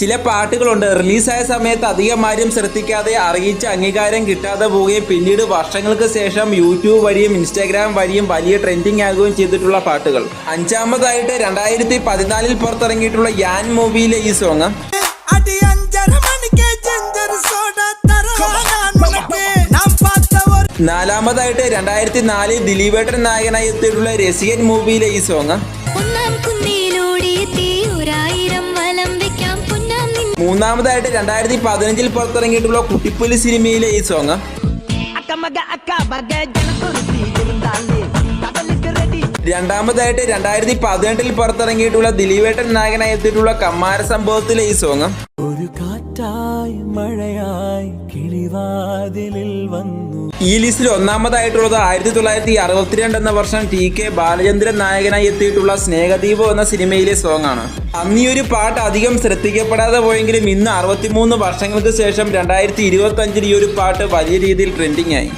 ചില പാട്ടുകളുണ്ട്. റിലീസായ സമയത്ത് അധികം ആരും ശ്രദ്ധിക്കാതെ അറിയിച്ച അംഗീകാരം കിട്ടാതെ പോവുകയും പിന്നീട് വർഷങ്ങൾക്ക് ശേഷം യൂട്യൂബ് വഴിയും ഇൻസ്റ്റാഗ്രാം വഴിയും വലിയ ട്രെൻഡിങ് ആകുകയും ചെയ്തിട്ടുള്ള പാട്ടുകൾ. അഞ്ചാമതായിട്ട് രണ്ടായിരത്തി പതിനാലിൽ പുറത്തിറങ്ങിയിട്ടുള്ള യാൻ മൂവിയിലെ ഈ സോങ് നാലാമതായിട്ട് രണ്ടായിരത്തി നാലിൽ ദിലീപേട്ടൻ നായകനായി എത്തിയിട്ടുള്ള രസികൻ മൂവിയിലെ ഈ സോങ് മൂന്നാമതായിട്ട് രണ്ടായിരത്തി പതിനഞ്ചിൽ പുറത്തിറങ്ങിയിട്ടുള്ള കുട്ടിപ്പുലി സിനിമയിലെ ഈ സോങ് രണ്ടാമതായിട്ട് രണ്ടായിരത്തി പതിനെട്ടിൽ പുറത്തിറങ്ങിയിട്ടുള്ള ദിലീപേട്ടൻ നായകനായി എത്തിയിട്ടുള്ള കമ്മാര സംഭവത്തിലെ ഈ സോങ് കാറ്റായി മഴയായി കിളിവാതിലിൽ വന്നു. ഈ ലിസ്റ്റിൽ ഒന്നാമതായിട്ടുള്ളത് ആയിരത്തി തൊള്ളായിരത്തി അറുപത്തിരണ്ട് എന്ന വർഷം ടി കെ ബാലചന്ദ്രൻ നായകനായി എത്തിയിട്ടുള്ള സ്നേഹദീപം എന്ന സിനിമയിലെ സോങ് ആണ്. അന്ന് ഈ ഒരു പാട്ട് അധികം ശ്രദ്ധിക്കപ്പെടാതെ പോയെങ്കിലും ഇന്ന് അറുപത്തിമൂന്ന് വർഷങ്ങൾക്ക് ശേഷം രണ്ടായിരത്തി ഇരുപത്തി അഞ്ചിൽ ഈ ഒരു പാട്ട് വലിയ രീതിയിൽ ട്രെൻഡിങ് ആയി.